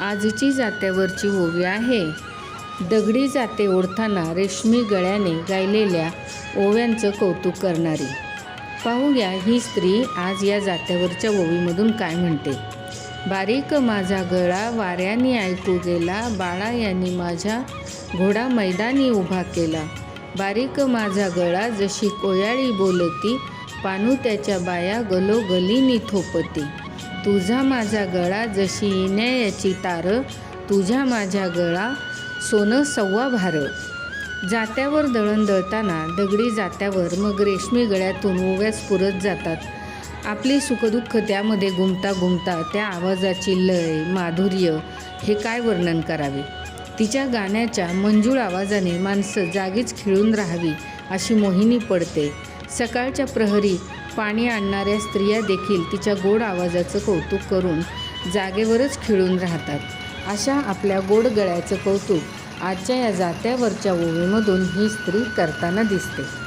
आजची जात्यावरची ओवी आहे. दगडी जाते ओढताना रेशमी गळ्याने गायलेल्या ओव्यांचं कौतुक करणारी. पाहूया ही स्त्री आज या जात्यावरच्या ओवीमधून काय म्हणते. बारीक माझा गळा वाऱ्याने ऐकू गेला. बाळा यांनी माझ्या घोडा मैदानी उभा केला. बारीक माझा गळा जशी कोयाळी बोलती पानू त्याच्या बाया गलोगलीनी थोपती. तुझा माझा गळा जशी इन्यायाची तार तुझ्या माझ्या गळा सोनं सव्वा भार. जात्यावर दळण दळताना दगडी जात्यावर मग रेशमी गळ्यातून ओव्यास पुरत जातात. आपली सुखदुःख त्यामध्ये गुंता गुंता त्या आवाजाची लय माधुर्य हे काय वर्णन करावे? तिच्या गाण्याच्या मंजूळ आवाजाने माणसं जागीच खिळून राहावी अशी मोहिनी पडते. सकाळच्या प्रहरी पाणी आणणाऱ्या स्त्रिया देखील तिच्या गोड आवाजाचं कौतुक करून जागेवरच खिळून राहतात. अशा आपल्या गोड गळ्याचं कौतुक आजच्या या जात्यावरच्या ओवीमधून ही स्त्री करताना दिसते.